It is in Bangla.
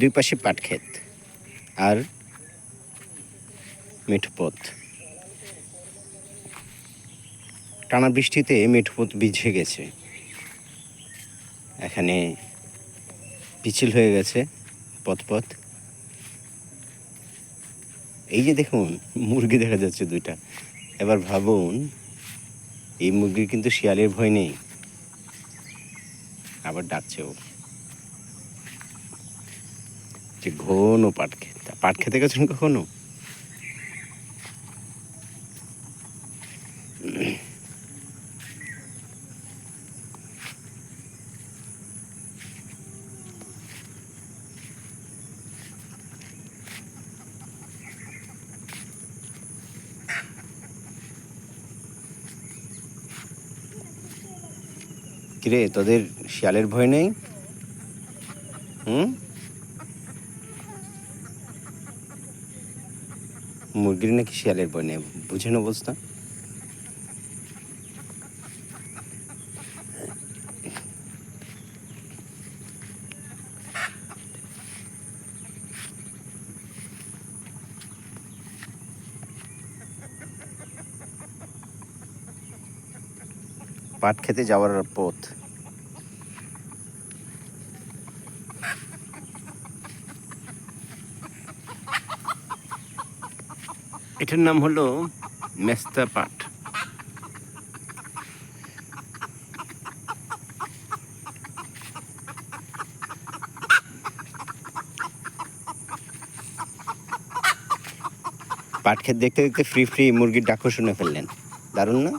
দুই পাশে পাট ক্ষেত আর মেঠোপথ। টানা বৃষ্টিতে মেঠোপথ ভিজে গেছে। এখানে পিছিল হয়ে গেছে পথ পথ এই যে দেখুন, মুরগি দেখা যাচ্ছে দুইটা। এবার ভাবুন, এই মুরগির কিন্তু শিয়ালের ভয় নেই। আবার ডাকছেও। যে ঘন পাট খেতে। পাট খেতে গেছেন কখনো? কিরে তোদের শিয়ালের ভয় নেই? হুম? মুরগির নাকি শিয়ালের ভয় নেই? বুঝেন অবস্থা পাট খেতে যাওয়ার পথ। এটার নাম হলো মেস্তা পাট। পাট খেতে দেখতে দেখতে ফ্রি ফ্রি মুরগির ডাকও শুনে ফেললেন। দারুণ না?